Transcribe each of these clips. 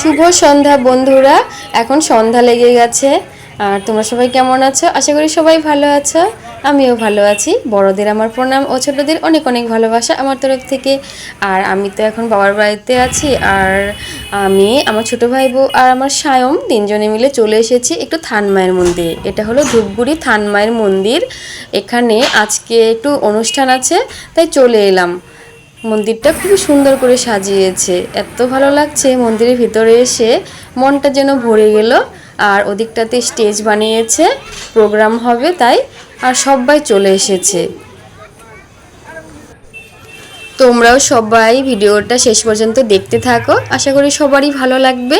শুভ সন্ধ্যা বন্ধুরা। এখন সন্ধ্যা লেগে গেছে। আর তোমরা সবাই কেমন আছো? আশা করি সবাই ভালো আছো। আমিও ভালো আছি। বড়দের আমার প্রণাম ও ছোটদের অনেক অনেক ভালোবাসা আমার তরফ থেকে। আর আমি তো এখন বাবার বাড়িতে আছি। আর আমি, আমার ছোট ভাই বউ আর আমার সায়ম তিনজনে মিলে চলে এসেছি একটু থানমায়ের মন্দিরে। এটা হলো ধূপগুড়ি থানমায়ের মন্দির। এখানে আজকে একটু অনুষ্ঠান আছে, তাই চলে এলাম। মন্দিরটা খুবই সুন্দর করে সাজিয়েছে। এত ভালো লাগছে মন্দিরের ভিতরে এসে। মনটা যেন ভরে গেল। আর ওদিকটাতে স্টেজ বানিয়েছে। প্রোগ্রাম হবে তাই। আর সবাই চলে এসেছে। তোমরাও সবাই ভিডিওটা শেষ পর্যন্ত দেখতে থাকো। আশা করি সবারই ভালো লাগবে।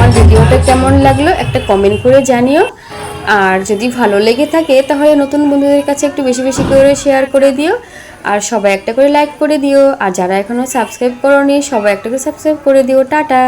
আমার ভিডিওটা কেমন লাগল একটা কমেন্ট করে জানিও। আর যদি ভালো লেগে থাকে, তাহলে নতুন বন্ধুদের কাছে একটু বেশি বেশি করে শেয়ার করে দিও। আর সবাই একটা করে লাইক করে দিও। আর যারা এখনও সাবস্ক্রাইব করোনি, সবাই একটা করে সাবস্ক্রাইব করে দিও। টাটা!